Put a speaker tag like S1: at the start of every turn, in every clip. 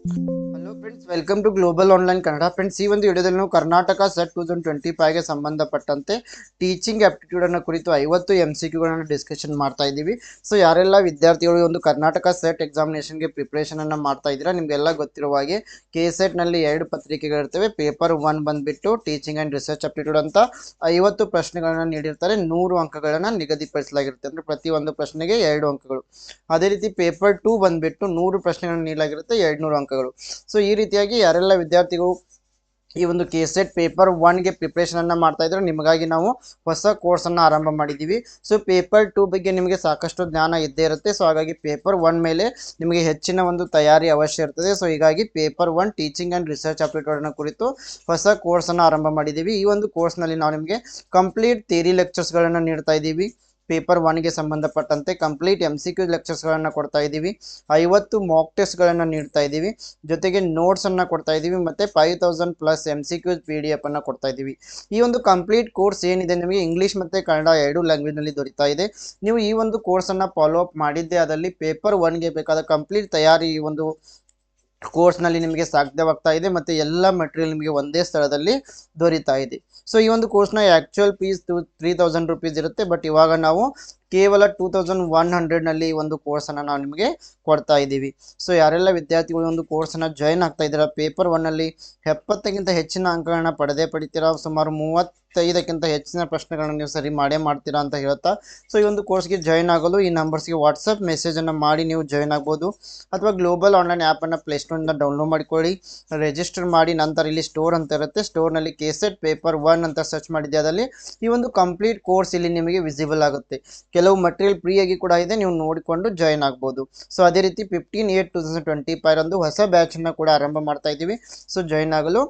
S1: Hello friends welcome to global online Kannada friends ಈ ಒಂದು ವಿಡಿಯೋದಲ್ಲಿ ನಾವು Karnataka SET two thousand twenty ಫೈವ್ಗೆ ಸಂಬಂಧಪಟ್ಟಂತೆ ಟೀಚಿಂಗ್ ಅನ್ನು ಕುರಿತು ಐವತ್ತು ಎಂ ಸಿ ಕ್ಯೂಗಳನ್ನು ಡಿಸ್ಕಷನ್ ಮಾಡ್ತಾ ಇದ್ದೀವಿ. ಸೊ ಯಾರೆಲ್ಲ ವಿದ್ಯಾರ್ಥಿಗಳು ಒಂದು ಕರ್ನಾಟಕ ಸೆಟ್ ಎಕ್ಸಾಮಿನೇಷನ್ಗೆ ಪ್ರಿಪ್ರೇಷನ್ ಅನ್ನು ಮಾಡ್ತಾ ಇದ್ದೀರಾ, ನಿಮಗೆಲ್ಲ ಗೊತ್ತಿರುವ ಹಾಗೆ ಕೆ ಸೆಟ್ನಲ್ಲಿ ಎರಡು ಪತ್ರಿಕೆಗಳಿರ್ತವೆ ಪೇಪರ್ ಒನ್ ಬಂದ್ಬಿಟ್ಟು ಟೀಚಿಂಗ್ ಆ್ಯಂಡ್ ರಿಸರ್ಚ್ ಆಪ್ಟಿಟ್ಯೂಡ್ ಅಂತ ಐವತ್ತು ಪ್ರಶ್ನೆಗಳನ್ನು ನೀಡಿರ್ತಾರೆ. ನೂರು ಅಂಕಗಳನ್ನು ನಿಗದಿಪಡಿಸಲಾಗಿರುತ್ತೆ. ಅಂದರೆ ಪ್ರತಿಯೊಂದು ಪ್ರಶ್ನೆಗೆ ಎರಡು ಅಂಕಗಳು. ಅದೇ ರೀತಿ ಪೇಪರ್ ಟೂ ಬಂದ್ಬಿಟ್ಟು ನೂರು ಪ್ರಶ್ನೆಗಳನ್ನು ನೀಡಲಾಗಿರುತ್ತೆ. ಎರಡು ನೂರು ಅಂಕಗಳು. ಸೊ ಈ ರೀತಿಯಾಗಿ ಯಾರೆಲ್ಲ ವಿದ್ಯಾರ್ಥಿಗಳು ಈ ಒಂದು ಕೆ ಸೆಟ್ ಪೇಪರ್ ಒನ್ಗೆ ಪ್ರಿಪ್ರೇಷನ್ ಅನ್ನ ಮಾಡ್ತಾ ಇದ್ರೆ, ನಿಮಗಾಗಿ ನಾವು ಹೊಸ ಕೋರ್ಸ್ ಅನ್ನ ಆರಂಭ ಮಾಡಿದ್ದೀವಿ ಸೊ ಪೇಪರ್ ಟೂ ಬಗ್ಗೆ ನಿಮಗೆ ಸಾಕಷ್ಟು ಜ್ಞಾನ ಇದ್ದೇ ಇರುತ್ತೆ. ಸೊ ಹಾಗಾಗಿ ಪೇಪರ್ ಒನ್ ಮೇಲೆ ನಿಮಗೆ ಹೆಚ್ಚಿನ ಒಂದು ತಯಾರಿ ಅವಶ್ಯ ಇರ್ತದೆ. ಸೊ ಹೀಗಾಗಿ paper one teaching and research ಅಪ್ಲಿಟ್ಯೂಡ್ನ ಕುರಿತು ಹೊಸ ಕೋರ್ಸನ್ನು ಆರಂಭ ಮಾಡಿದ್ದೀವಿ ಈ ಒಂದು ಕೋರ್ಸ್ನಲ್ಲಿ ನಾವು ನಿಮಗೆ ಕಂಪ್ಲೀಟ್ ಥಿಯರಿ ಲೆಕ್ಚರ್ಸ್ಗಳನ್ನು ನೀಡ್ತಾ ಇದ್ದೀವಿ. ಪೇಪರ್ ಒನ್ಗೆ ಸಂಬಂಧಪಟ್ಟಂತೆ ಕಂಪ್ಲೀಟ್ ಎಂ ಸಿ ಕ್ಯೂ ಲೆಕ್ಚರ್ಸ್ಗಳನ್ನು ಕೊಡ್ತಾ ಇದ್ದೀವಿ. ಐವತ್ತು ಮಾಕ್ ಟೆಸ್ಟ್ಗಳನ್ನು ನೀಡ್ತಾ ಇದ್ದೀವಿ. ಜೊತೆಗೆ ನೋಟ್ಸನ್ನು ಕೊಡ್ತಾ ಇದ್ದೀವಿ ಮತ್ತು five thousand plus M C Qs P D ಎಫನ್ನು ಕೊಡ್ತಾ ಇದ್ದೀವಿ. ಈ ಒಂದು ಕಂಪ್ಲೀಟ್ ಕೋರ್ಸ್ ಏನಿದೆ ನಿಮಗೆ ಇಂಗ್ಲೀಷ್ ಮತ್ತು ಕನ್ನಡ ಎರಡು ಲ್ಯಾಂಗ್ವೇಜ್ನಲ್ಲಿ ದೊರೀತಾ ಇದೆ. ನೀವು ಈ ಒಂದು ಕೋರ್ಸನ್ನು ಫಾಲೋ ಅಪ್ ಮಾಡಿದ್ದೇ ಅದರಲ್ಲಿ ಪೇಪರ್ ಒನ್ಗೆ ಬೇಕಾದ ಕಂಪ್ಲೀಟ್ ತಯಾರಿ ಒಂದು ಕೋರ್ಸ್ನಲ್ಲಿ ನಿಮಗೆ ಸಾಧ್ಯವಾಗ್ತಾ ಇದೆ ಮತ್ತು ಎಲ್ಲ ಮೆಟೀರಿಯಲ್ ನಿಮಗೆ ಒಂದೇ ಸ್ಥಳದಲ್ಲಿ ದೊರೀತಾ ಇದೆ. ಸೊ ಈ ಒಂದು ಕೋರ್ಸ್ನ actual fees two three thousand rupees ಇರುತ್ತೆ ಬಟ್ ಇವಾಗ ನಾವು ಕೇವಲ ಟೂ ತೌಸಂಡ್ ಒನ್ ಹಂಡ್ರೆಡ್ನಲ್ಲಿ ಒಂದು ಕೋರ್ಸನ್ನು ನಾವು ನಿಮಗೆ ಕೊಡ್ತಾ ಇದ್ದೀವಿ. ಸೊ ಯಾರೆಲ್ಲ ವಿದ್ಯಾರ್ಥಿಗಳು ಒಂದು ಕೋರ್ಸನ್ನು ಜಾಯ್ನ್ ಆಗ್ತಾ ಇದ್ದೀರ ಪೇಪರ್ ಒನ್ನಲ್ಲಿ ಎಪ್ಪತ್ತಕ್ಕಿಂತ ಹೆಚ್ಚಿನ ಅಂಕಗಳನ್ನ ಪಡೆದೇ ಪಡಿತೀರಾ, ಸುಮಾರು ಮೂವತ್ತೈದಕ್ಕಿಂತ ಹೆಚ್ಚಿನ ಪ್ರಶ್ನೆಗಳನ್ನು ನೀವು ಸರಿ ಮಾಡೇ ಮಾಡ್ತೀರಾ ಅಂತ ಹೇಳುತ್ತಾ ಸೊ ಈ ಒಂದು ಕೋರ್ಸ್ಗೆ ಜಾಯ್ನ್ ಆಗಲು ಈ ನಂಬರ್ಸ್ಗೆ ವಾಟ್ಸಪ್ ಮೆಸೇಜನ್ನು ಮಾಡಿ ನೀವು ಜಾಯ್ನ್ ಆಗ್ಬೋದು. ಅಥವಾ ಗ್ಲೋಬಲ್ ಆನ್ಲೈನ್ ಆ್ಯಪನ್ನು ಪ್ಲೇಸ್ಟೋರಿಂದ ಡೌನ್ಲೋಡ್ ಮಾಡಿಕೊಳ್ಳಿ. ರಿಜಿಸ್ಟರ್ ಮಾಡಿ, ನಂತರ ಇಲ್ಲಿ ಸ್ಟೋರ್ ಅಂತ ಇರುತ್ತೆ. ಸ್ಟೋರ್ನಲ್ಲಿ ಕೆಸೆಟ್ ಪೇಪರ್ ಒನ್ ಅಂತ ಸರ್ಚ್ ಮಾಡಿದ್ದೆ ಅದರಲ್ಲಿ ಈ ಒಂದು ಕಂಪ್ಲೀಟ್ ಕೋರ್ಸ್ ಇಲ್ಲಿ ನಿಮಗೆ ವಿಸಿಬಲ್ ಆಗುತ್ತೆ. ಕೆಲವು ಮಟೀರಿಯಲ್ ಫ್ರೀ ಆಗಿ ಕೂಡ ಇದೆ, ನೀವು ನೋಡಿಕೊಂಡು ಜಾಯ್ನ್ ಆಗ್ಬೋದು. ಸೊ ಅದೇ ರೀತಿ fifteen eight two thousand twenty five ಅಂದು ಹೊಸ ಬ್ಯಾಚನ್ನು ಕೂಡ ಆರಂಭ ಮಾಡ್ತಾ ಇದ್ದೀವಿ. ಸೊ ಜಾಯ್ನ್ ಆಗಲು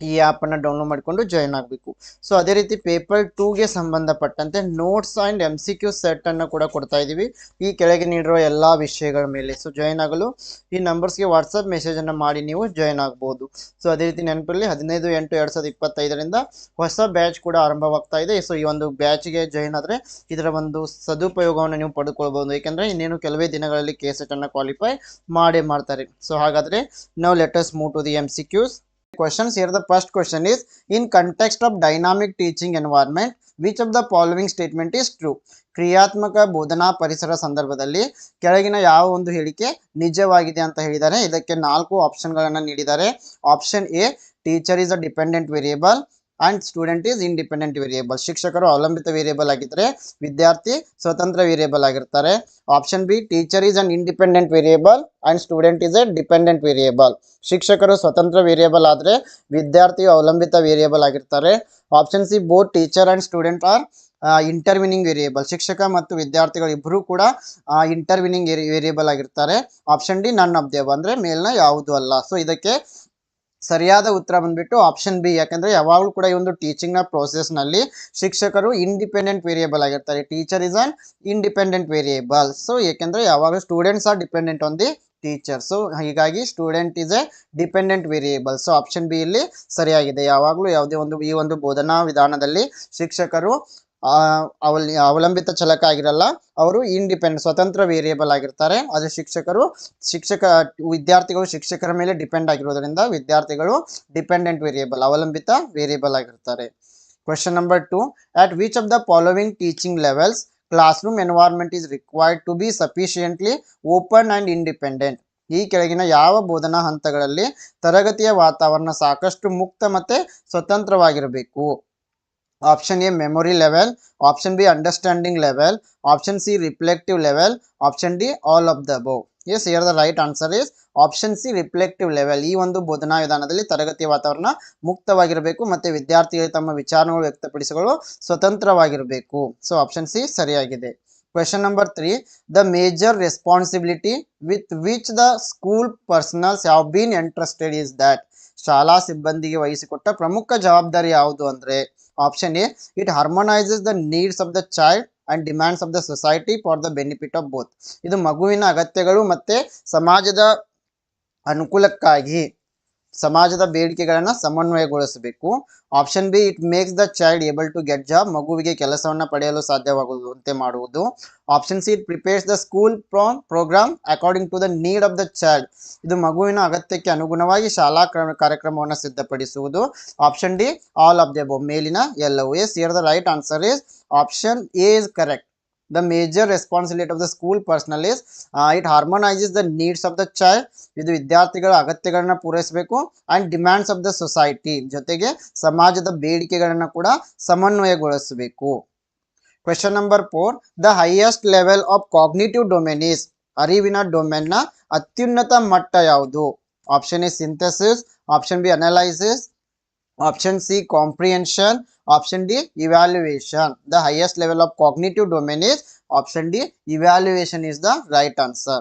S1: ಈ ಆ್ಯಪನ್ನು ಡೌನ್ಲೋಡ್ ಮಾಡಿಕೊಂಡು ಜಾಯ್ನ್ ಆಗಬೇಕು. ಸೊ ಅದೇ ರೀತಿ ಪೇಪರ್ ಟೂಗೆ ಸಂಬಂಧಪಟ್ಟಂತೆ notes and M C Q ಸೆಟ್ಟನ್ನು ಕೂಡ ಕೊಡ್ತಾ ಇದ್ದೀವಿ ಈ ಕೆಳಗೆ ನೀಡಿರುವ ಎಲ್ಲ ವಿಷಯಗಳ ಮೇಲೆ. ಸೊ ಜಾಯ್ನ್ ಆಗಲು ಈ ನಂಬರ್ಸ್ಗೆ ವಾಟ್ಸಪ್ ಮೆಸೇಜನ್ನು ಮಾಡಿ ನೀವು ಜಾಯ್ನ್ ಆಗ್ಬೋದು. ಸೊ ಅದೇ ರೀತಿ ನೆನಪಿರಲಿ, ಹದಿನೈದು, ಎಂಟು, ಎರಡು ಸಾವಿರದ ಇಪ್ಪತ್ತೈದರಿಂದ ಹೊಸ ಬ್ಯಾಚ್ ಕೂಡ ಆರಂಭವಾಗ್ತಾ ಇದೆ. ಸೊ ಈ ಒಂದು ಬ್ಯಾಚ್ಗೆ ಜಾಯ್ನ್ ಆದರೆ ಇದರ ಒಂದು ಸದುಪಯೋಗವನ್ನು ನೀವು ಪಡೆದುಕೊಳ್ಬೋದು ಏಕೆಂದರೆ ಇನ್ನೇನು ಕೆಲವೇ ದಿನಗಳಲ್ಲಿ ಕೆ ಸೆಟ್ಟನ್ನು ಕ್ವಾಲಿಫೈ ಮಾಡೇ ಮಾಡ್ತಾರೆ. ಸೊ ಹಾಗಾದರೆ ನಾವು letters move to the M C Qs questions here the first question is in context of dynamic teaching environment which of the following statement is true ಕ್ರಿಯಾತ್ಮಕ ಬೋಧನಾ ಪರಿಸರ ಸಂದರ್ಭದಲ್ಲಿ ಕೆಳಗಿನ ಯಾವ ಒಂದು ಹೇಳಿಕೆ ನಿಜವಾಗಿದೆ ಅಂತ ಹೇಳಿದ್ದಾರೆ ಇದಕ್ಕೆ ನಾಲ್ಕು ಆಪ್ಷನ್ಗಳನ್ನು ನೀಡಿದ್ದಾರೆ option A teacher is a dependent variable and student is independent variable ಶಿಕ್ಷಕರು ಅವಲಂಬಿತ ವೇರಿಯೇಬಲ್ ಆಗಿದ್ದರೆ ವಿದ್ಯಾರ್ಥಿ ಸ್ವತಂತ್ರ ವೇರಿಯೇಬಲ್ ಆಗಿರ್ತಾರೆ. Option B teacher is an independent variable and student is a dependent variable ಶಿಕ್ಷಕರು ಸ್ವತಂತ್ರ ವೇರಿಯೇಬಲ್ ಆದರೆ ವಿದ್ಯಾರ್ಥಿಯು ಅವಲಂಬಿತ ವೇರಿಯೇಬಲ್ ಆಗಿರ್ತಾರೆ. Option C both teacher and student are intervening variable ಶಿಕ್ಷಕ ಮತ್ತು ವಿದ್ಯಾರ್ಥಿಗಳು ಇಬ್ಬರೂ ಕೂಡ ಇಂಟರ್ವಿನಿಂಗ್ ವೇರಿಯೇಬಲ್ ಆಗಿರ್ತಾರೆ. Option D none of the above above ಅಂದರೆ ಮೇಲ್ನ ಯಾವುದು ಅಲ್ಲ. ಸೊ ಇದಕ್ಕೆ ಸರಿಯಾದ ಉತ್ತರ ಬಂದ್ಬಿಟ್ಟು ಆಪ್ಷನ್ ಬಿ ಯಾಕಂದ್ರೆ ಯಾವಾಗಲೂ ಕೂಡ ಈ ಒಂದು ಟೀಚಿಂಗ್ನ ನಲ್ಲಿ ಶಿಕ್ಷಕರು ಇಂಡಿಪೆಂಡೆಂಟ್ ವೇರಿಯೇಬಲ್ ಆಗಿರ್ತಾರೆ. Teacher is an independent variable so ಏಕೆಂದ್ರೆ ಯಾವಾಗಲೂ students are dependent on the teacher so ಹೀಗಾಗಿ student is a dependent variable so option B ಇಲ್ಲಿ ಸರಿಯಾಗಿದೆ. ಯಾವಾಗಲೂ ಯಾವುದೇ ಒಂದು ಈ ಒಂದು ಬೋಧನಾ ವಿಧಾನದಲ್ಲಿ ಶಿಕ್ಷಕರು ಅವಲ್, ಅವಲಂಬಿತ ಚಲಕ ಆಗಿರಲ್ಲ ಅವರು ಇಂಡಿಪೆಂಡ್ ಸ್ವತಂತ್ರ ವೇರಿಯೇಬಲ್ ಆಗಿರ್ತಾರೆ. ಆದರೆ ಶಿಕ್ಷಕರು, ಶಿಕ್ಷಕ, ವಿದ್ಯಾರ್ಥಿಗಳು ಶಿಕ್ಷಕರ ಮೇಲೆ ಡಿಪೆಂಡ್ ಆಗಿರೋದ್ರಿಂದ ವಿದ್ಯಾರ್ಥಿಗಳು ಡಿಪೆಂಡೆಂಟ್ ವೇರಿಯೇಬಲ್ ಅವಲಂಬಿತ ವೇರಿಯೇಬಲ್ ಆಗಿರ್ತಾರೆ. Question number two at which of the following teaching levels classroom environment is required to be sufficiently open and independent ಈ ಕೆಳಗಿನ ಯಾವ ಬೋಧನಾ ಹಂತಗಳಲ್ಲಿ ತರಗತಿಯ ವಾತಾವರಣ ಸಾಕಷ್ಟು ಮುಕ್ತ ಮತ್ತು ಸ್ವತಂತ್ರವಾಗಿರಬೇಕು? Option A memory level option B understanding level option C reflective level option D all of the above yes here the right answer is option C reflective level ಈ ಒಂದು ಬೋಧನಾ ವಿಧಾನದಲ್ಲಿ ತರಗತಿ ವಾತಾವರಣ ಮುಕ್ತವಾಗಿರಬೇಕು ಮತ್ತು ವಿದ್ಯಾರ್ಥಿಗಳು ತಮ್ಮ ವಿಚಾರಗಳು ವ್ಯಕ್ತಪಡಿಸಲು ಸ್ವತಂತ್ರವಾಗಿರಬೇಕು. ಸೊ ಆಪ್ಷನ್ ಸಿ ಸರಿಯಾಗಿದೆ. Question number three the major responsibility with which the school personnels have been entrusted is that ಶಾಲಾ ಸಿಬ್ಬಂದಿಗೆ ವಹಿಸಿಕೊಟ್ಟ ಪ್ರಮುಖ ಜವಾಬ್ದಾರಿ ಯಾವುದು ಅಂದರೆ option A it harmonises the needs of the child and demands of the society for the benefit of both ಇದು ಮಗುವಿನ ಅಗತ್ಯಗಳು ಮತ್ತೆ ಸಮಾಜದ ಅನುಕೂಲಕ್ಕಾಗಿ. ಸಮಾಜದ ಬೇಡಿಕೆಗಳನ್ನು ಸಮನ್ವಯಗೊಳಿಸಬೇಕು. Option B it makes the child able to get job ಮಗುವಿಗೆ ಕೆಲಸವನ್ನು ಪಡೆಯಲು ಸಾಧ್ಯವಾಗುವಂತೆ ಮಾಡುವುದು. Option C it prepares the school pro programme according to the need of the child ಇದು ಮಗುವಿನ ಅಗತ್ಯಕ್ಕೆ ಅನುಗುಣವಾಗಿ ಶಾಲಾ ಕ್ರಮ ಕಾರ್ಯಕ್ರಮವನ್ನು ಸಿದ್ಧಪಡಿಸುವುದು. Option D all of the ಮೇಲಿನ ಎಲ್ಲವೂ yes here the right answer is option A is correct the major responsibility of the school personnel is uh, it harmonizes the needs of the ಇದು ವಿದ್ಯಾರ್ಥಿಗಳ ಅಗತ್ಯಗಳನ್ನ ಪೂರೈಸಬೇಕು and demands of the society ಜೊತೆಗೆ ಸಮಾಜದ ಬೇಡಿಕೆಗಳನ್ನ ಕೂಡ ಸಮನ್ವಯಗೊಳಿಸಬೇಕು. Question number four the highest level of cognitive domain is ಅರಿವಿನ ಡೊಮೇನ್ನ ಅತ್ಯುನ್ನತ ಮಟ್ಟ ಯಾವುದು? Option A synthesis option B analysis option C comprehension option d evaluation the highest level of cognitive domain is option d evaluation is the right answer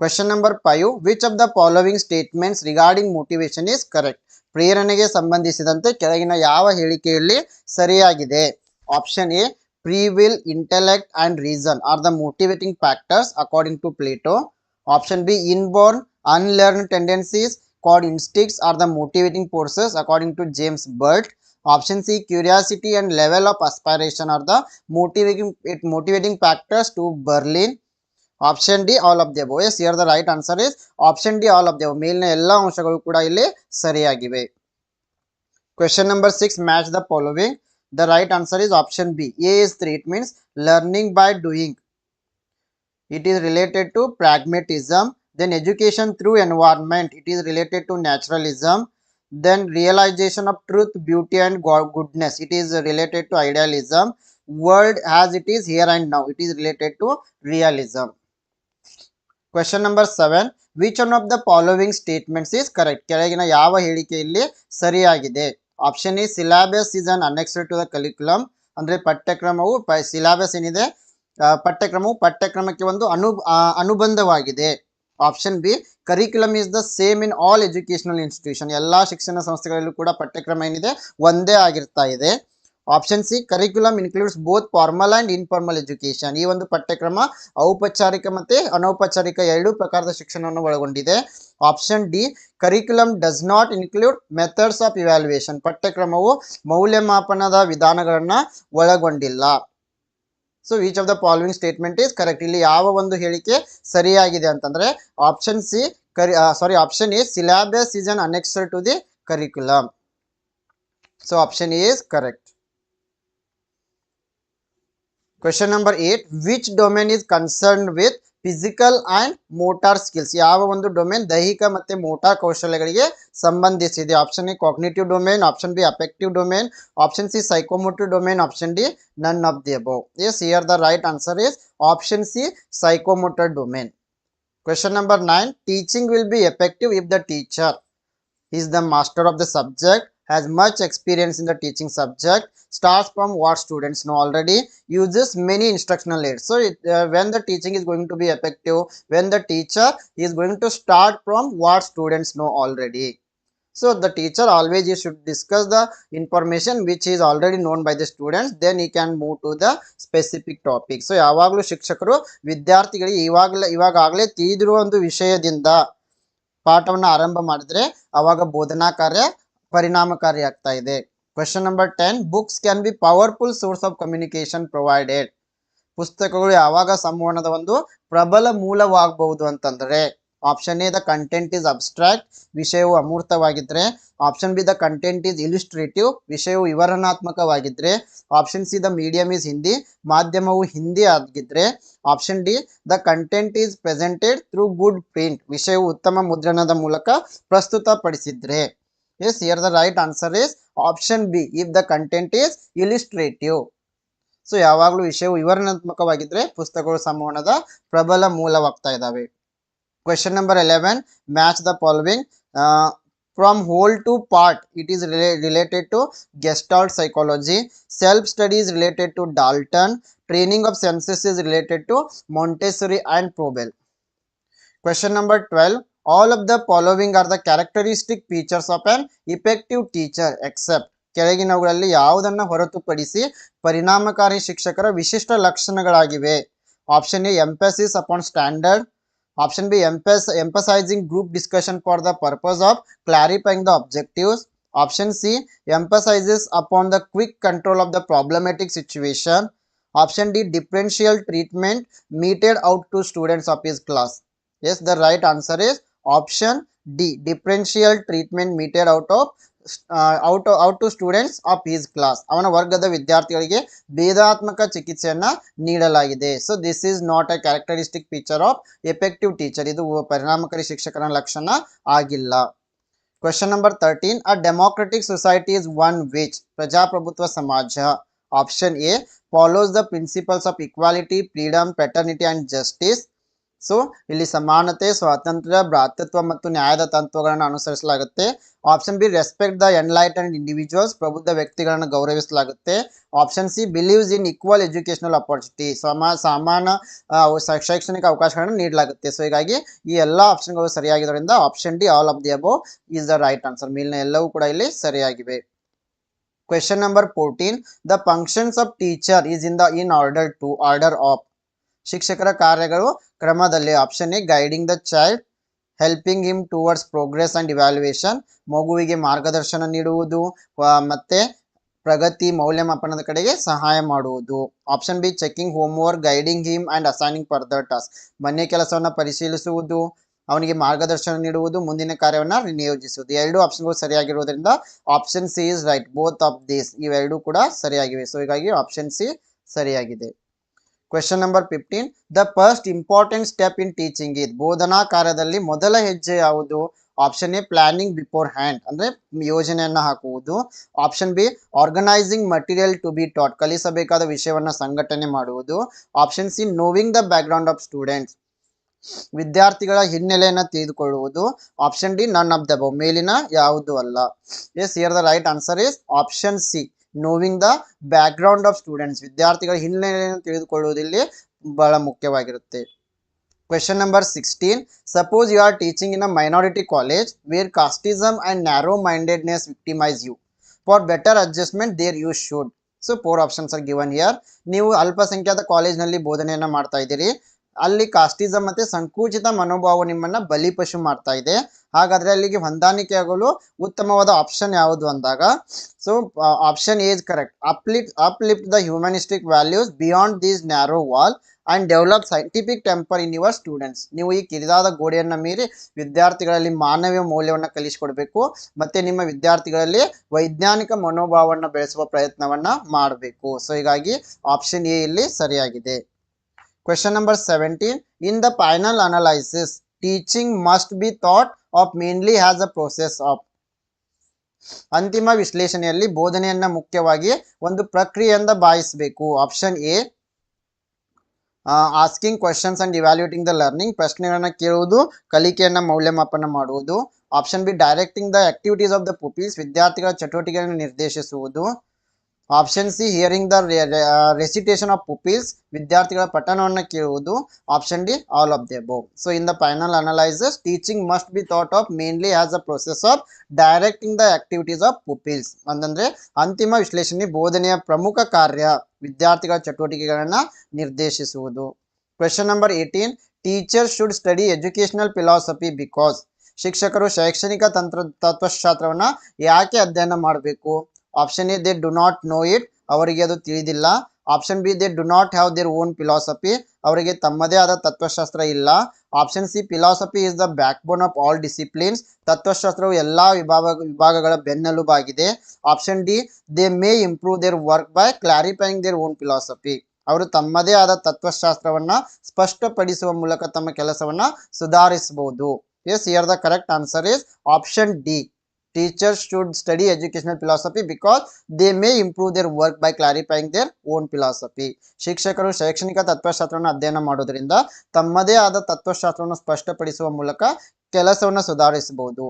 S1: question number 5 which of the following statements regarding motivation is correct ಪ್ರೇರಣೆಗೆ ಸಂಬಂಧಿಸಿದಂತೆ ಕೆಳಗಿನ ಯಾವ ಹೇಳಿಕೆಯಲ್ಲಿ ಸರಿಯಾಗಿದೆ option A free will intellect and reason are the motivating factors according to Plato option B inborn unlearn tendencies called instincts are the motivating forces according to James Burt. Option C, curiosity and level of aspiration are the motivating it motivating factors to Berlin. Option D all of the above as here the right answer is option D all of the above ಮೇಲಿನ ಎಲ್ಲ ಅಂಶಗಳು ಕೂಡ ಇಲ್ಲಿ ಸರಿಯಾಗಿವೆ question number six match the following the right answer is option B A is three it means learning by doing it is related to pragmatism then education through environment it is related to naturalism Then realization of truth beauty and goodness it is related to idealism world as it is here and now it is related to realism question number 7 which one of the following statements is correct kelagina yava helike illi sariyagide option a syllabus is an annexed to the curriculum andre patyakramavu syllabus enide patyakramavu ಪಠ್ಯಕ್ರಮವು ಪಠ್ಯಕ್ರಮಕ್ಕೆ ಒಂದು ಅನು ಅನುಬಂಧವಾಗಿದೆ option B curriculum is the same in all educational institution ಎಲ್ಲಾ ಶಿಕ್ಷಣ ಸಂಸ್ಥೆಗಳಲ್ಲೂ ಕೂಡ ಪಠ್ಯಕ್ರಮ ಏನಿದೆ, ಒಂದೇ ಆಗಿರ್ತಾ ಇದೆ. Option C curriculum includes both formal and informal education ಈ ಒಂದು ಪಠ್ಯಕ್ರಮ ಔಪಚಾರಿಕ ಮತ್ತು ಅನೌಪಚಾರಿಕ ಎರಡೂ ಪ್ರಕಾರದ ಶಿಕ್ಷಣವನ್ನು ಒಳಗೊಂಡಿದೆ. Option D curriculum does not include methods of evaluation ಪಠ್ಯಕ್ರಮವು ಮೌಲ್ಯಮಾಪನದ ವಿಧಾನಗಳನ್ನು ಒಳಗೊಂಡಿಲ್ಲ. So each of the following statement is correct ಇಲ್ಲಿ ಯಾವ ಒಂದು ಹೇಳಿಕೆ ಸರಿಯಾಗಿದೆ ಅಂತಂದ್ರೆ option C curry sorry option A syllabus is an annexure to the curriculum so option A is correct question number eight which domain is concern with physical and motor skills ಯಾವ ಒಂದು domain ದೈಹಿಕ ಮತ್ತೆ motor ಕೌಶಲ್ಯಗಳಿಗೆ ಸಂಬಂಧಿಸಿದೆ option A cognitive domain option B affective domain option C psychomotive domain option D none of the above yes here the right answer is option c psychomotor domain question number 9 teaching will be effective if the teacher is the master of the subject has much experience in the teaching subject starts from what students know already uses many instructional aids so it, uh, when the teaching is going to be effective when the teacher is going to start from what students know already so the teacher always he should discuss the information which is already known by the students then he can move to the specific topic so ಯಾವಾಗಲೂ ಶಿಕ್ಷಕರು ವಿದ್ಯಾರ್ಥಿಗಳಿಗೆ ಇವಾಗಲೇ ಇವಾಗಲೇ ತಿಳಿದಿರುವ ಒಂದು ವಿಷಯದಿಂದ ಪಾಠವನ್ನು ಆರಂಭ ಮಾಡಿದ್ರೆ ಅವಾಗ ಬೋಧನಾ ಕಾರ್ಯ ಪರಿಣಾಮಕಾರಿ ಆಗ್ತಾ ಇದೆ. Question number ten books can be powerful source of communication provided ಪುಸ್ತಕಗಳು ಯಾವಾಗ ಸಂವಹನದ ಒಂದು ಪ್ರಬಲ ಮೂಲವಾಗಬಹುದು ಅಂತಂದ್ರೆ option A the content is abstract ವಿಷಯವು ಅಮೂರ್ತವಾಗಿದ್ರೆ option B the content is illustrative ವಿಷಯವು ವಿವರಣಾತ್ಮಕವಾಗಿದ್ರೆ option C the medium is Hindi ಮಾಧ್ಯಮವು ಹಿಂದಿ ಆಗಿದ್ರೆ option D the content is presented through good print ವಿಷಯವು ಉತ್ತಮ ಮುದ್ರಣದ ಮೂಲಕ ಪ್ರಸ್ತುತಪಡಿಸಿದ್ರೆ. Yes here the right answer is option B if the content is illustrative so ಯಾವಾಗಲೂ ವಿಷಯವು ವಿವರಣಾತ್ಮಕವಾಗಿದ್ದರೆ ಪುಸ್ತಕಗಳು ಸಂವಹನದ ಪ್ರಬಲ ಮೂಲವಾಗ್ತಾ ಇದ್ದಾವೆ. Question number eleven match the following from whole to part it is related to gestalt psychology self studies related to Dalton training of senses is related to Montessori and Froebel question number twelve 12. All of the following are the characteristic features of an effective teacher except ಕೆಳಗಿನವುಗಳಲ್ಲಿ ಯಾವುದನ್ನ ಹೊರತುಪಡಿಸಿ ಪರಿಣಾಮಕಾರಿ ಶಿಕ್ಷಕರ ವಿಶಿಷ್ಟ ಲಕ್ಷಣಗಳಾಗಿವೆ option A emphasis upon standard Option B, emphas- emphasizing group discussion for the purpose of clarifying the objectives. Option C, emphasizes upon the quick control of the problematic situation. Option D, differential treatment meted out to students of his class. Yes, the right answer is option D, differential treatment meted out of out out to students of his class. ಅವನ ವರ್ಗದ ವಿದ್ಯಾರ್ಥಿಗಳಿಗೆ ಭೇದಾತ್ಮಕ ಚಿಕಿತ್ಸೆಯನ್ನು ನೀಡಲಾಗಿದೆ. So this is not a characteristic feature of effective teacher ಇದು ಪರಿಣಾಮಕಾರಿ ಶಿಕ್ಷಕನ ಲಕ್ಷಣ ಆಗಿಲ್ಲ. Question number thirteen a democratic society is one which ಪ್ರಜಾಪ್ರಭುತ್ವ ಸಮಾಜ. Option A follows the principles of equality freedom paternity and justice so, ಇಲ್ಲಿ ಸಮಾನತೆ, ಸ್ವಾತಂತ್ರ್ಯ, ಭ್ರಾತೃತ್ವ ಮತ್ತು ನ್ಯಾಯದ ತತ್ವಗಳನ್ನು ಅನುಸರಿಸಲಾಗುತ್ತೆ. Option B respect the enlightened individuals ಪ್ರಬುದ್ಧ ವ್ಯಕ್ತಿಗಳನ್ನು ಗೌರವಿಸಲಾಗುತ್ತೆ. Option C believes in equal educational opportunity ಸಮ, ಸಮಾನ ಶೈಕ್ಷಣಿಕ ಅವಕಾಶಗಳನ್ನು ನೀಡಲಾಗುತ್ತೆ. ಸೊ ಹೀಗಾಗಿ ಈ ಎಲ್ಲ ಆಪ್ಷನ್ಗಳು ಸರಿಯಾಗಿರೋದ್ರಿಂದ option D all of the above is the right answer ಮೇಲಿನ ಎಲ್ಲವೂ ಕೂಡ ಇಲ್ಲಿ ಸರಿಯಾಗಿವೆ. Question number fourteen the functions of teacher is in the in order to order of ಶಿಕ್ಷಕರ ಕಾರ್ಯಗಳು ಕ್ರಮದಲ್ಲಿ option A guiding the child helping him towards progress and evaluation ಮಗುವಿಗೆ ಮಾರ್ಗದರ್ಶನ ನೀಡುವುದು ಮತ್ತು ಪ್ರಗತಿ ಮೌಲ್ಯಮಾಪನದ ಕಡೆಗೆ ಸಹಾಯ ಮಾಡುವುದು. Option B checking homework guiding him and assigning further task ಮನೆ ಕೆಲಸವನ್ನು ಪರಿಶೀಲಿಸುವುದು, ಅವನಿಗೆ ಮಾರ್ಗದರ್ಶನ ನೀಡುವುದು, ಮುಂದಿನ ಕಾರ್ಯವನ್ನು ನಿಯೋಜಿಸುವುದು. ಎರಡು ಆಪ್ಷನ್ಗಳು ಸರಿಯಾಗಿರುವುದರಿಂದ option C is right both of these ಇವೆರಡೂ ಕೂಡ ಸರಿಯಾಗಿವೆ. ಸೊ ಹೀಗಾಗಿ ಆಪ್ಷನ್ ಸಿ ಸರಿಯಾಗಿದೆ. Question number fifteen the first important step in teaching ಇದ್ ಬೋಧನಾ ಕಾರ್ಯದಲ್ಲಿ ಮೊದಲ ಹೆಜ್ಜೆ ಯಾವುದು? Option A planning beforehand ಅಂದ್ರೆ ಯೋಜನೆಯನ್ನ ಹಾಕುವುದು. Option B organising material to be taught ಕಲಿಸಬೇಕಾದ ವಿಷಯವನ್ನ ಸಂಘಟನೆ ಮಾಡುವುದು. Option C knowing the background of students ವಿದ್ಯಾರ್ಥಿಗಳ ಹಿನ್ನೆಲೆಯನ್ನು ತಿಳಿದುಕೊಳ್ಳುವುದು. Option D none of the ಮೇಲಿನ ಯಾವುದು ಅಲ್ಲ? Yes here the right answer is option C knowing the background of students ವಿದ್ಯಾರ್ಥಿಗಳ ಹಿನ್ನೆಲೆಯನ್ನು ತಿಳಿದುಕೊಳ್ಳುವುದು ಇಲ್ಲಿ ಬಹಳ ಮುಖ್ಯವಾಗಿರುತ್ತೆ. Question number sixteen suppose you are teaching in a minority college where casteism and narrow mindedness victimise you for better adjustment there you should so four options are given here ನೀವು ಅಲ್ಪಸಂಖ್ಯಾತ ಕಾಲೇಜ್ನಲ್ಲಿ ಬೋಧನೆಯನ್ನು ಮಾಡ್ತಾ ಇದ್ದೀರಿ. ಅಲ್ಲಿ ಕಾಸ್ಟಿಸಮ್ ಮತ್ತು ಸಂಕುಚಿತ ಮನೋಭಾವ ನಿಮ್ಮನ್ನು ಬಲಿಪಶು ಮಾಡ್ತಾ ಇದೆ. ಹಾಗಾದ್ರೆ ಅಲ್ಲಿಗೆ ಹೊಂದಾಣಿಕೆ ಆಗಲು ಉತ್ತಮವಾದ ಆಪ್ಷನ್ ಯಾವುದು ಅಂದಾಗ so option is correct uplift uplift the humanistic values beyond these narrow wall and develop scientific temper in your students ನೀವು ಈ ಕಿರಿದಾದ ಗೋಡೆಯನ್ನು ಮೀರಿ ವಿದ್ಯಾರ್ಥಿಗಳಲ್ಲಿ ಮಾನವೀಯ ಮೌಲ್ಯವನ್ನು ಕಲಿಸಿಕೊಡಬೇಕು ಮತ್ತು ನಿಮ್ಮ ವಿದ್ಯಾರ್ಥಿಗಳಲ್ಲಿ ವೈಜ್ಞಾನಿಕ ಮನೋಭಾವವನ್ನು ಬೆಳೆಸುವ ಪ್ರಯತ್ನವನ್ನು ಮಾಡಬೇಕು. ಸೊ ಹೀಗಾಗಿ ಆಪ್ಷನ್ ಎ ಇಲ್ಲಿ ಸರಿಯಾಗಿದೆ. Question number seventeen in the final analysis teaching must be thought of mainly has a process of ಅಂತಿಮ ವಿಶ್ಲೇಷಣೆಯಲ್ಲಿ ಬೋಧನೆಯನ್ನ ಮುಖ್ಯವಾಗಿ ಒಂದು ಪ್ರಕ್ರಿಯೆಯಿಂದ ಬಾಯಿಸಬೇಕು. Option A asking questions and evaluating the learning ಪ್ರಶ್ನೆಗಳನ್ನು ಕೇಳುವುದು, ಕಲಿಕೆಯನ್ನ ಮೌಲ್ಯಮಾಪನ ಮಾಡುವುದು. Option B directing the activities of the pupils ವಿದ್ಯಾರ್ಥಿಗಳ ಚಟುವಟಿಕೆಗಳನ್ನು ನಿರ್ದೇಶಿಸುವುದು. Option C hearing the recitation of pupils ವಿದ್ಯಾರ್ಥಿಗಳ ಪಠಣವನ್ನು ಕೇಳುವುದು. Option D all of the ಬೋ so in the final analysis teaching must be thought of mainly as a process of directing the activities of pupils ಅಂತಂದ್ರೆ, ಅಂತಿಮ ವಿಶ್ಲೇಷಣೆ ಬೋಧನೆಯ ಪ್ರಮುಖ ಕಾರ್ಯ, ವಿದ್ಯಾರ್ಥಿಗಳ ಚಟುವಟಿಕೆಗಳನ್ನು ನಿರ್ದೇಶಿಸುವುದು. Question number eighteen teacher should study educational philosophy because ಶಿಕ್ಷಕರು ಶೈಕ್ಷಣಿಕ ತಂತ್ರ, ತತ್ವಶಾಸ್ತ್ರವನ್ನು ಯಾಕೆ ಅಧ್ಯಯನ ಮಾಡಬೇಕು? Option A they do not know it ಅವರಿಗೆ ಅದು ತಿಳಿದಿಲ್ಲ. Option B they do not have their own philosophy ಅವರಿಗೆ ತಮ್ಮದೇ ಆದ ತತ್ವಶಾಸ್ತ್ರ ಇಲ್ಲ. Option C philosophy is the backbone of all disciplines ತತ್ವಶಾಸ್ತ್ರವು ಎಲ್ಲ ವಿಭಾಗ, ವಿಭಾಗಗಳ ಬೆನ್ನೆಲುಬಾಗಿದೆ. Option D they may improve their work by clarifying their own philosophy ಅವರು ತಮ್ಮದೇ ಆದ ತತ್ವಶಾಸ್ತ್ರವನ್ನ ಸ್ಪಷ್ಟಪಡಿಸುವ ಮೂಲಕ ತಮ್ಮ ಕೆಲಸವನ್ನ ಸುಧಾರಿಸಬಹುದು. Yes here the correct answer is option D teachers should study educational philosophy because they may improve their work by clarifying their own philosophy. ಶಿಕ್ಷಕರು ಶೈಕ್ಷಣಿಕ ತತ್ವಶಾಸ್ತ್ರವನ್ನು ಅಧ್ಯಯನ ಮಾಡೋದ್ರಿಂದ ತಮ್ಮದೇ ಆದ ತತ್ವಶಾಸ್ತ್ರವನ್ನು ಸ್ಪಷ್ಟಪಡಿಸುವ ಮೂಲಕ ಕೆಲಸವನ್ನು ಸುಧಾರಿಸಬಹುದು.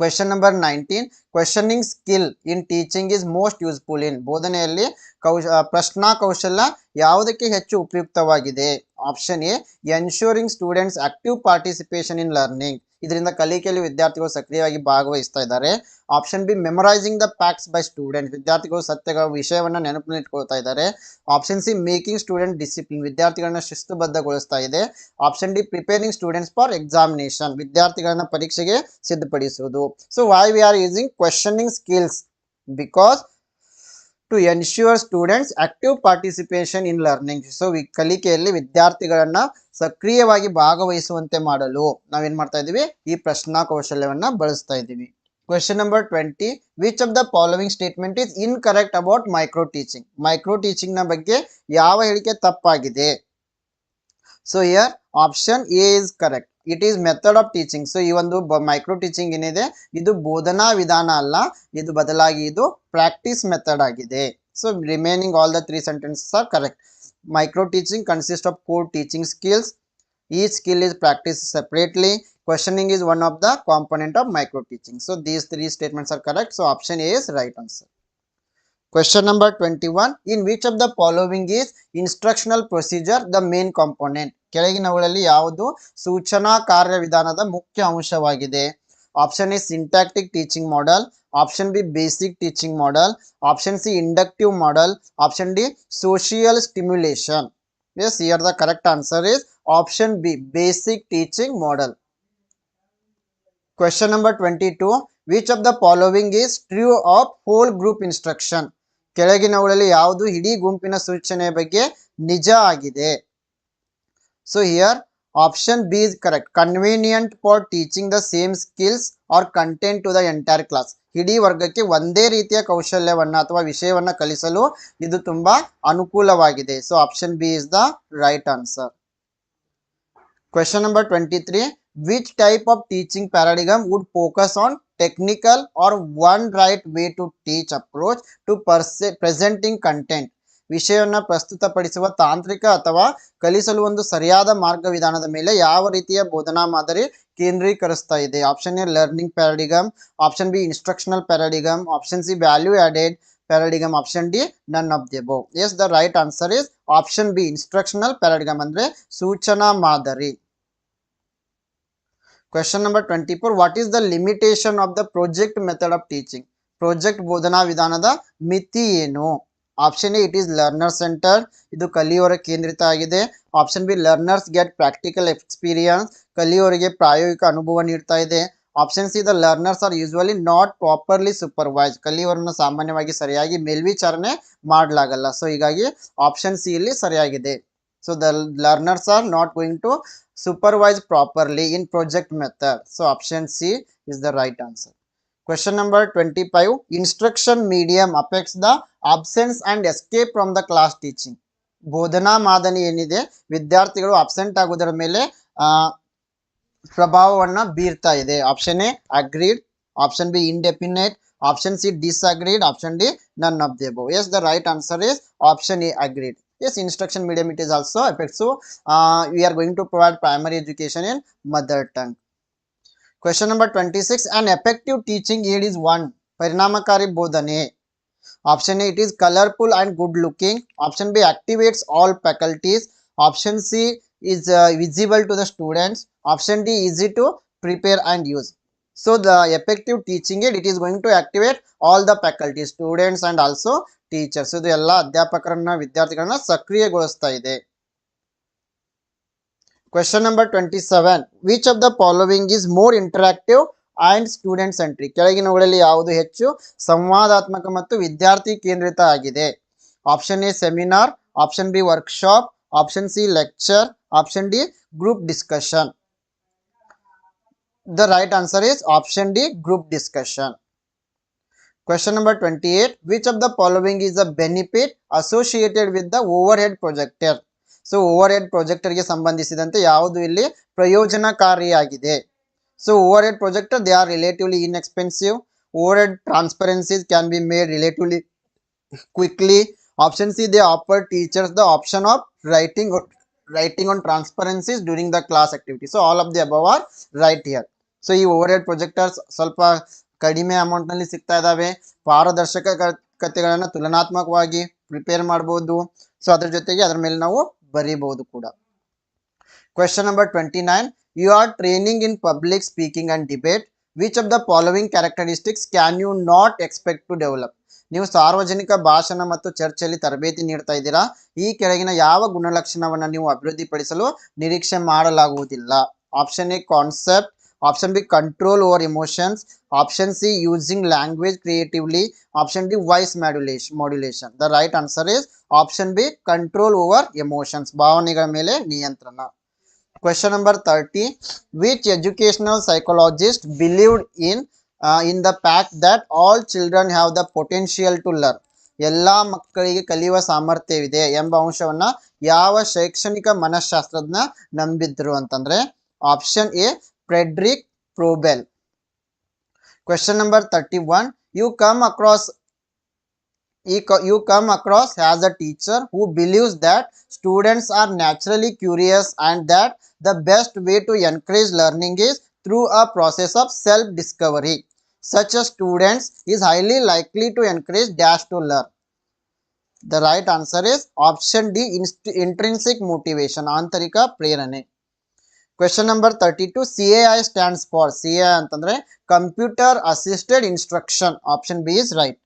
S1: Question number nineteen questioning skill in teaching is most useful in ಬೋಧನೆಯಲ್ಲಿ ಕೌಶ ಪ್ರಶ್ನಾ ಕೌಶಲ್ಯ ಯಾವುದಕ್ಕೆ ಹೆಚ್ಚು ಉಪಯುಕ್ತವಾಗಿದೆ? Option A ensuring students active participation in learning ಇದರಿಂದ ಕಲಿಕೆಯಲ್ಲಿ ವಿದ್ಯಾರ್ಥಿಗಳು ಸಕ್ರಿಯವಾಗಿ ಭಾಗವಹಿಸ್ತಾ ಇದ್ದಾರೆ. Option B memorising the facts by student ವಿದ್ಯಾರ್ಥಿಗಳು ಸತ್ಯಗಳ ವಿಷಯವನ್ನು ನೆನಪಿನಿಟ್ಕೊಳ್ತಾ ಇದ್ದಾರೆ. Option C making student discipline ವಿದ್ಯಾರ್ಥಿಗಳನ್ನ ಶಿಸ್ತುಬದ್ಧಗೊಳಿಸ್ತಾ ಇದೆ. Option D preparing students for examination ವಿದ್ಯಾರ್ಥಿಗಳನ್ನ ಪರೀಕ್ಷೆಗೆ ಸಿದ್ಧಪಡಿಸುವುದು. So why we are using questioning skills because to ensure students active participation in learning so ಕಲಿಕೆಯಲ್ಲಿ ವಿದ್ಯಾರ್ಥಿಗಳನ್ನ ಸಕ್ರಿಯವಾಗಿ ಭಾಗವಹಿಸುವಂತೆ ಮಾಡಲು ನಾವೇನ್ ಮಾಡ್ತಾ ಇದೀವಿ ಈ ಪ್ರಶ್ನಾ ಕೌಶಲ್ಯವನ್ನ ಬಳಸ್ತಾ ಇದ್ದೀವಿ. Question number twenty which of the following statement is correct about micro teaching micro ಟೀಚಿಂಗ್ನ ಬಗ್ಗೆ ಯಾವ ಹೇಳಿಕೆ ತಪ್ಪಾಗಿದೆ? So here option A is correct it is method of teaching so ಈ ಒಂದು ಮೈಕ್ರೋ ಟೀಚಿಂಗ್ ಏನಿದೆ? ಇದು ಬೋಧನಾ ವಿಧಾನ ಅಲ್ಲ. ಇದು ಬದಲಾಗಿ ಇದು ಪ್ರಾಕ್ಟೀಸ್ ಮೆಥಡ್ ಆಗಿದೆ. So remaining all the three sentences are correct micro teaching consist of core teaching skills ಈ skill is practice separately questioning is one of the component of micro teaching so these three statements are correct so option A is right answer question number 21 in which of the following is instructional procedure the main component ಕೆಳಗಿನವುಗಳಲ್ಲಿ ಯಾವುದು ಸೂಚನಾ ಕಾರ್ಯವಿಧಾನದ ಮುಖ್ಯ ಅಂಶವಾಗಿದೆ option A syntactic teaching model option B basic teaching model option C inductive model option D social stimulation yes here the correct answer is option b basic teaching model question number 22 which of the following is true of whole group instruction ಕೆಳಗಿನವುಗಳಲ್ಲಿ ಯಾವುದು? ಇಡೀ ಗುಂಪಿನ ಸೂಚನೆ ಬಗ್ಗೆ ನಿಜ ಆಗಿದೆ. So here option B is correct convenient for teaching the same skills or content to the entire class ಇಡೀ ವರ್ಗಕ್ಕೆ ಒಂದೇ ರೀತಿಯ ಕೌಶಲ್ಯವನ್ನು ಅಥವಾ ವಿಷಯವನ್ನು ಕಲಿಸಲು ಇದು ತುಂಬಾ ಅನುಕೂಲವಾಗಿದೆ. So option B is the right answer question number twenty three which type of teaching paradigm would focus on technical or one right way to teach approach to presenting content. ವಿಷಯವನ್ನು ಪ್ರಸ್ತುತಪಡಿಸುವ ತಾಂತ್ರಿಕ ಅಥವಾ ಕಲಿಸಲು ಒಂದು ಸರಿಯಾದ ಮಾರ್ಗ ವಿಧಾನದ ಮೇಲೆ ಯಾವ ರೀತಿಯ ಬೋಧನಾ ಮಾದರಿ ಕೇಂದ್ರೀಕರಿಸ್ತಾ ಇದೆ? Option A learning paradigm option B instructional paradigm option C value added paradigm option D none of the ಬೋ yes the right answer is option B instructional paradigm ಅಂದ್ರೆ ಸೂಚನಾ ಮಾದರಿ. Question number twenty four what is the limitation of the project method of teaching project ಬೋಧನಾ ವಿಧಾನದ ಮಿತಿ ಏನು? Option A it is learner center ಇದು ಕಲಿಯೋರ ಕೇಂದ್ರಿತ ಆಗಿದೆ. Option B learners get practical experience ಕಲಿಯೋರಿಗೆ ಪ್ರಾಯೋಗಿಕ ಅನುಭವ ನೀಡ್ತಾ ಇದೆ. Option C the learners are usually not properly supervise ಕಲಿಯೋರನ್ನ ಸಾಮಾನ್ಯವಾಗಿ ಸರಿಯಾಗಿ ಮೇಲ್ವಿಚಾರಣೆ ಮಾಡಲಾಗಲ್ಲ. ಸೊ ಹೀಗಾಗಿ ಆಪ್ಷನ್ ಸಿ ಇಲ್ಲಿ ಸರಿಯಾಗಿದೆ. So the learners are not going to supervise properly in project method. So option C is the right answer. Question number 25. Instruction medium affects the absence and escape from the class teaching. ಬೋಧನಾ ಮಾದರಿ ಏನಿದೆ ವಿದ್ಯಾರ್ಥಿಗಳು absent ಆಗೋದರ ಮೇಲೆ ಆ, ಪ್ರಭಾವವನ್ನ ಬೀರ್ತಾ ಇದೆ option A agreed option B indefinite option C disagreed option D none of the above as the right answer is option A agreed yes instruction medium it is also affects so uh, we are going to provide primary education in mother tongue question number 26 an effective teaching aid is one ಪರಿಣಾಮಕಾರಿ ಬೋಧನೆ option A it is colourful and good looking option B activates all faculties option C is uh, visible to the students option d easy to prepare and use So, the effective teaching aid, it is going to activate all the faculty, students and also teachers. ಇದು ಎಲ್ಲ ಅಧ್ಯಾಪಕರನ್ನ, ವಿದ್ಯಾರ್ಥಿಗಳನ್ನ ಸಕ್ರಿಯಗೊಳಿಸ್ತಾ ಇದೆ. Question number twenty seven which of the following is more interactive and student centric ಕೆಳಗಿನವುಗಳಲ್ಲಿ ಯಾವುದು ಹೆಚ್ಚು ಸಂವಾದಾತ್ಮಕ ಮತ್ತು ವಿದ್ಯಾರ್ಥಿ ಕೇಂದ್ರಿತ ಆಗಿದೆ. Option A seminar option B workshop option C lecture option D group discussion the right answer is option D group discussion Question number 28. Which of the following is a benefit associated with the overhead projector? So overhead ಪ್ರೊಜೆಕ್ಟರ್ಗೆ ಸಂಬಂಧಿಸಿದಂತೆ ಯಾವುದು ಇಲ್ಲಿ ಪ್ರಯೋಜನಕಾರಿಯಾಗಿದೆ? So overhead projector they are relatively inexpensive overhead transparencies can be made relatively quickly option C they offer teachers the option of writing writing on transparencies during the class activity so all of the above are right here so ಈ overhead projectors ಸ್ವಲ್ಪ ಕಡಿಮೆ ಅಮೌಂಟ್ನಲ್ಲಿ ಸಿಗ್ತಾ ಇದಾವೆ. ಪಾರದರ್ಶಕ ಕತೆಗಳನ್ನು ತುಲನಾತ್ಮಕವಾಗಿ prepare ಮಾಡಬಹುದು so ಅದ್ರ ಜೊತೆಗೆ ಅದ್ರ ಮೇಲೆ ನಾವು ಬರೀಬಹುದು ಕೂಡ. Question number twenty nine you are training in public speaking and debate which of the following characteristics can you not expect to develop ನೀವು ಸಾರ್ವಜನಿಕ ಭಾಷಣ ಮತ್ತು ಚರ್ಚೆಯಲ್ಲಿ ತರಬೇತಿ ನೀಡ್ತಾ ಇದ್ದೀರಾ? ಈ ಕೆಳಗಿನ ಯಾವ ಗುಣಲಕ್ಷಣವನ್ನು ನೀವು ಅಭಿವೃದ್ಧಿಪಡಿಸಲು ನಿರೀಕ್ಷೆ ಮಾಡಲಾಗುವುದಿಲ್ಲ? Option A concept option B control over emotions option C using language creatively option D voice modulation modulation the right answer is option B control over emotions ಭಾವನೆಗಳ ಮೇಲೆ ನಿಯಂತ್ರಣ. Question number 30. Which educational psychologist believed in in the the fact all all have the potential to learn? ಎಲ್ಲ ಮಕ್ಕಳಿಗೆ ಕಲಿಯುವ ಸಾಮರ್ಥ್ಯವಿದೆ ಎಂಬ ಅಂಶವನ್ನ ಯಾವ ಶೈಕ್ಷಣಿಕ ಮನಃಶಾಸ್ತ್ರಜ್ಞ ನಂಬಿದ್ರು ಅಂತಂದ್ರೆ option A Friedrich Froebel question number thirty one you come across you come across as a teacher who believes that students are naturally curious and that the best way to encourage learning is through a process of self discovery such as students is highly likely to encourage dash to learn the right answer is option d inst- intrinsic motivation ಆಂತರಿಕ ಪ್ರೇರಣೆ question number thirty two C A I stands for C A ಅಂತಂದ್ರೆ computer assisted instruction option B is right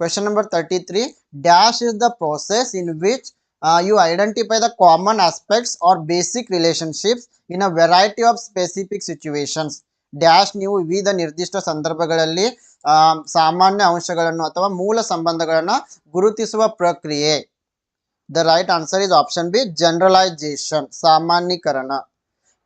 S1: Question number 33 Dash is the process in which uh, you identify the common aspects or basic relationships in a variety of specific situations. Dash ನೀವು ವಿವಿಧ ನಿರ್ದಿಷ್ಟ ಸಂದರ್ಭಗಳಲ್ಲಿ ಆ, ಸಾಮಾನ್ಯ ಅಂಶಗಳನ್ನು ಅಥವಾ ಮೂಲ ಸಂಬಂಧಗಳನ್ನು ಗುರುತಿಸುವ ಪ್ರಕ್ರಿಯೆ. The right answer is option B generalisation ಸಾಮಾನ್ಯೀಕರಣ.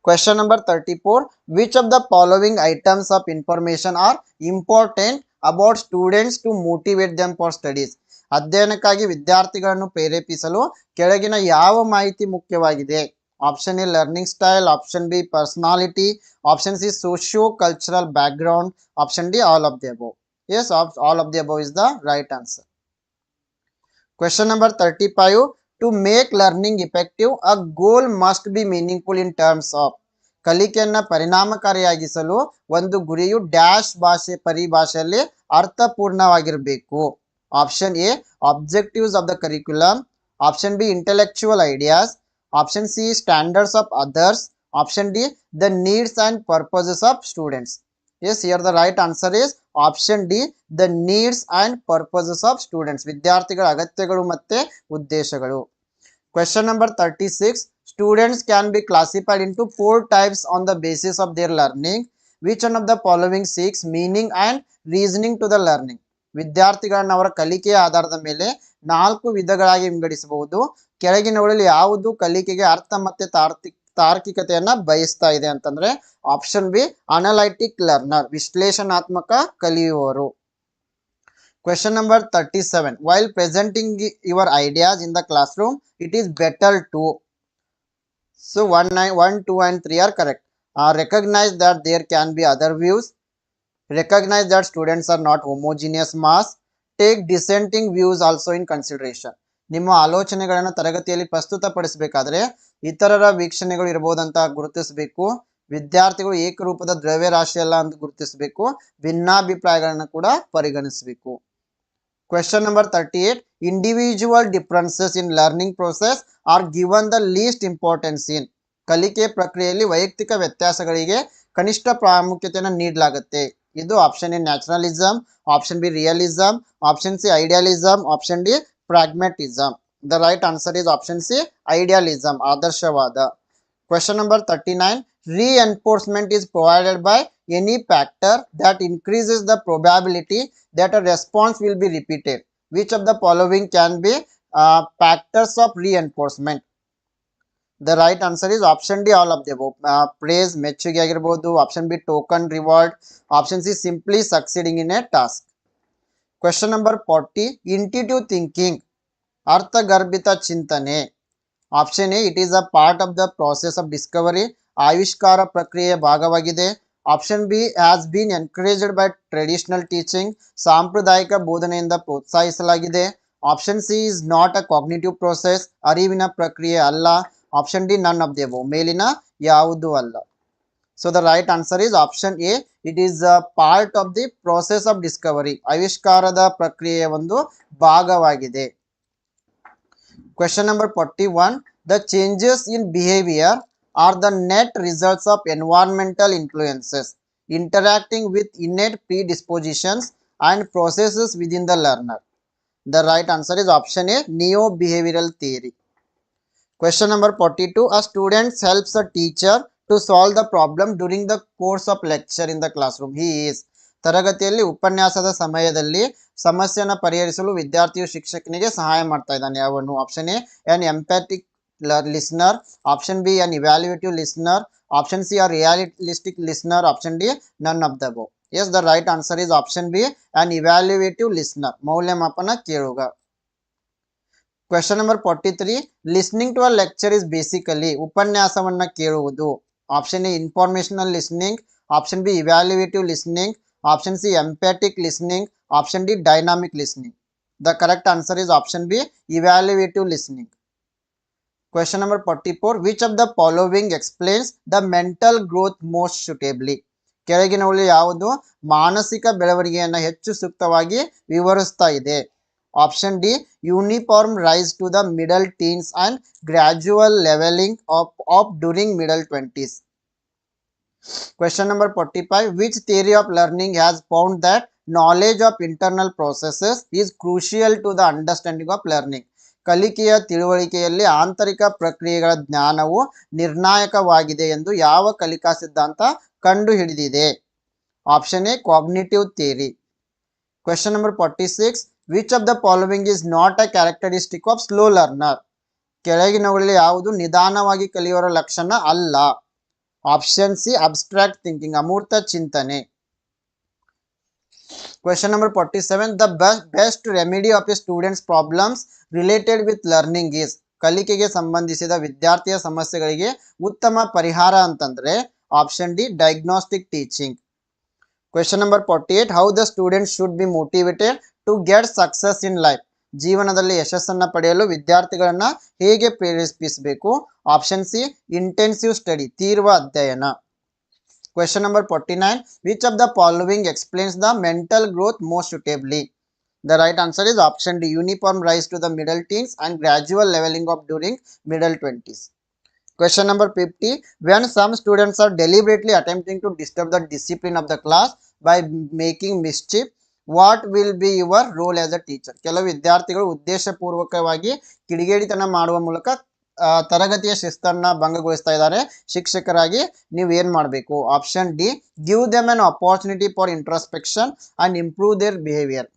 S1: Question number 34 Which of the following items of information are important about students to motivate them for studies? ಅಧ್ಯಯನಕ್ಕಾಗಿ ವಿದ್ಯಾರ್ಥಿಗಳನ್ನು ಪ್ರೇರೇಪಿಸಲು ಕೆಳಗಿನ ಯಾವ ಮಾಹಿತಿ ಮುಖ್ಯವಾಗಿದೆ option A learning style option B personality option C socio cultural background option D all of the above as all of the above is the right answer Question number 35 To make learning effective, a goal must be meaningful in terms of ಕಲಿಕೆಯನ್ನ ಪರಿಣಾಮಕಾರಿಯಾಗಿಸಲು ಒಂದು ಗುರಿಯು dash ಭಾಷೆ ಪರಿಭಾಷೆಯಲ್ಲಿ ಅರ್ಥಪೂರ್ಣವಾಗಿರಬೇಕು. Option A objectives of the curriculum option B intellectual ideas option C standards of others option D the needs and purposes of students yes here the right answer is option D the needs and purposes of students ವಿದ್ಯಾರ್ಥಿಗಳ ಅಗತ್ಯಗಳು ಮತ್ತೆ ಉದ್ದೇಶಗಳು. Question number thirty six students can be classified into four types on the basis of their learning which one of the following six meaning and reasoning to the learning ವಿದ್ಯಾರ್ಥಿಗಳನ್ನ ಅವರ ಕಲಿಕೆಯ ಆಧಾರದ ಮೇಲೆ ನಾಲ್ಕು ವಿಧಗಳಾಗಿ ವಿಂಗಡಿಸಬಹುದು. ಕೆಳಗಿನವುಗಳಲ್ಲಿ ಯಾವುದು ಕಲಿಕೆಗೆ ಅರ್ಥ ಮತ್ತೆ ತಾರ್ಕಿಕ ತಾರ್ಕಿಕತೆಯನ್ನ ಬಯಸ್ತಾ ಇದೆ ಅಂತಂದ್ರೆ ಆಪ್ಷನ್ ಬಿ ಅನಲೈಟಿಕ್ ಲರ್ನರ್ ವಿಶ್ಲೇಷಣಾತ್ಮಕ ಕಲಿಯುವವರು. Question number thirty seven while presenting your ideas in the classroom it is better to so one nine one two and three are correct recognise that there can be other views recognize that students are not homogeneous mass. Take dissenting views also in consideration. ನಿಮ್ಮ ಆಲೋಚನೆಗಳನ್ನು ತರಗತಿಯಲ್ಲಿ ಪ್ರಸ್ತುತಪಡಿಸಬೇಕಾದ್ರೆ ಇತರರ ವೀಕ್ಷಣೆಗಳು ಇರಬಹುದಂತ ಗುರುತಿಸಬೇಕು. ವಿದ್ಯಾರ್ಥಿಗಳು ಏಕರೂಪದ ದ್ರವ್ಯ ರಾಶಿ ಅಲ್ಲ ಅಂತ ಗುರುತಿಸಬೇಕು. ಭಿನ್ನಾಭಿಪ್ರಾಯಗಳನ್ನು ಕೂಡ ಪರಿಗಣಿಸಬೇಕು. Question number thirty eight individual differences in learning process are given the least importance in ಕಲಿಕೆ ಪ್ರಕ್ರಿಯೆಯಲ್ಲಿ ವೈಯಕ್ತಿಕ ವ್ಯತ್ಯಾಸಗಳಿಗೆ ಕನಿಷ್ಠ ಪ್ರಾಮುಖ್ಯತೆಯನ್ನು ನೀಡಲಾಗುತ್ತೆ. ಇದು option A naturalism option B realism option C idealism option D pragmatism the right answer is option C idealism ಆದರ್ಶವಾದ question number thirty nine reinforcement is provided by any factor that increases the probability that a response will be repeated which of the following can be uh, factors of reinforcement the right answer is option d all of the above uh, praise ಮೆಚ್ಚುಗೆ ಆಗಿರಬಹುದು option B token reward option C simply succeeding in a task question number forty intuitive thinking ಅರ್ಥಗರ್ಭಿತ ಚಿಂತನೆ. Option A it is a part of the process of discovery ಆವಿಷ್ಕಾರ ಪ್ರಕ್ರಿಯೆಯ ಭಾಗವಾಗಿದೆ. Option B has been encouraged by traditional teaching ಸಾಂಪ್ರದಾಯಿಕ ಬೋಧನೆಯಿಂದ ಪ್ರೋತ್ಸಾಹಿಸಲಾಗಿದೆ. Option C is not a cognitive process ಅರಿವಿನ ಪ್ರಕ್ರಿಯೆ ಅಲ್ಲ. Option D none of the above ಮೇಲಿನ ಯಾವುದೂ ಅಲ್ಲ. So the right answer is option A it is a part of the process of discovery ಆವಿಷ್ಕಾರದ ಪ್ರಕ್ರಿಯೆಯ ಒಂದು ಭಾಗವಾಗಿದೆ. Question number forty one the changes in behaviour are the net results of environmental influences interacting with innate predispositions and processes within the learner. The right answer is option A, neo-behavioral theory. Question number 42. A student helps a teacher to solve the problem during the course of lecture in the classroom. He is ತರಗತಿಯಲ್ಲಿ ಉಪನ್ಯಾಸದ ಸಮಯದಲ್ಲಿ ಸಮಸ್ಯೆಯನ್ನು ಪರಿಹರಿಸಲು ವಿದ್ಯಾರ್ಥಿಯು ಶಿಕ್ಷಕನಿಗೆ ಸಹಾಯ ಮಾಡ್ತಾ ಇದ್ದಾನೆ. ಅವನು option A an empathic listener option B an evaluative listener option C a realistic listener option D none of the ಬೋ yes the right answer is option B an evaluative listener ಮೌಲ್ಯಮಾಪನ ಕೇಳುಗ. Question number forty three listening to a lecture is basically ಉಪನ್ಯಾಸವನ್ನ ಕೇಳುವುದು. Option A informational listening option B evaluative listening option C empathic listening option D dynamic listening the correct answer is option B evaluative listening question number forty four which of the following explains the mental growth most suitably ಕೆಳಗಿನವುಗಳಲ್ಲಿ ಯಾವುದು? ಮಾನಸಿಕ ಬೆಳವಣಿಗೆಯನ್ನು ಹೆಚ್ಚು ಸೂಕ್ತವಾಗಿ ವಿವರಿಸ್ತಾ ಇದೆ. Option D uniform rise to the middle teens and gradual levelling off off during middle twenties Question number 45 Which theory of learning has found that knowledge of internal processes is crucial to the understanding of learning ಕಲಿಕೆಯ ತಿಳುವಳಿಕೆಯಲ್ಲಿ ಆಂತರಿಕ ಪ್ರಕ್ರಿಯೆಗಳ ಜ್ಞಾನವು ನಿರ್ಣಾಯಕವಾಗಿದೆ ಎಂದು ಯಾವ ಕಲಿಕಾ ಸಿದ್ಧಾಂತ ಕಂಡು ಹಿಡಿದಿದೆ option A cognitive theory question number forty six which of the following is not a characteristic of slow learner ಕೆಳಗಿನವುಗಳಲ್ಲಿ ಯಾವುದು ನಿಧಾನವಾಗಿ ಕಲಿಯುವರ ಲಕ್ಷಣ ಅಲ್ಲ? ಆಪ್ಷನ್ ಸಿ ಅಬ್ಸ್ಟ್ರಾಕ್ಟ್ ಥಿಂಕಿಂಗ್ ಅಮೂರ್ತ ಚಿಂತನೆ. Question number forty seven the best remedy of a students problems related with learning is ಕಲಿಕೆಗೆ ಸಂಬಂಧಿಸಿದ ವಿದ್ಯಾರ್ಥಿಯ ಸಮಸ್ಯೆಗಳಿಗೆ ಉತ್ತಮ ಪರಿಹಾರ ಅಂತಂದ್ರೆ option D diagnostic teaching question number forty eight how the student should be motivated to get success in life ಜೀವನದಲ್ಲಿ ಯಶಸ್ಸನ್ನು ಪಡೆಯಲು ವಿದ್ಯಾರ್ಥಿಗಳನ್ನು ಹೇಗೆ ಪ್ರೇರೇಪಿಸಬೇಕು? ಆಪ್ಷನ್ ಸಿ ಇಂಟೆನ್ಸಿವ್ ಸ್ಟಡಿ ತೀವ್ರ ಅಧ್ಯಯನ. Question number forty nine which of the following explains the mental growth most suitably the right answer is option D uniform rise to the middle teens and gradual levelling off during middle twenties Question number 50. When some students are deliberately attempting to disturb the discipline of the class by making mischief, what will be your role as a teacher? ಕೆಲವು ವಿದ್ಯಾರ್ಥಿಗಳು ಉದ್ದೇಶಪೂರ್ವಕವಾಗಿ ಕಿಡಿಗೇಡಿತನ ಮಾಡುವ ಮೂಲಕ ಆ, ತರಗತಿಯ ಶಿಸ್ತನ್ನ ಭಂಗಗೊಳಿಸ್ತಾ ಇದ್ದಾರೆ. ಶಿಕ್ಷಕರಾಗಿ ನೀವು ಏನ್ ಮಾಡಬೇಕು? Option D give them an opportunity for introspection and improve their behaviour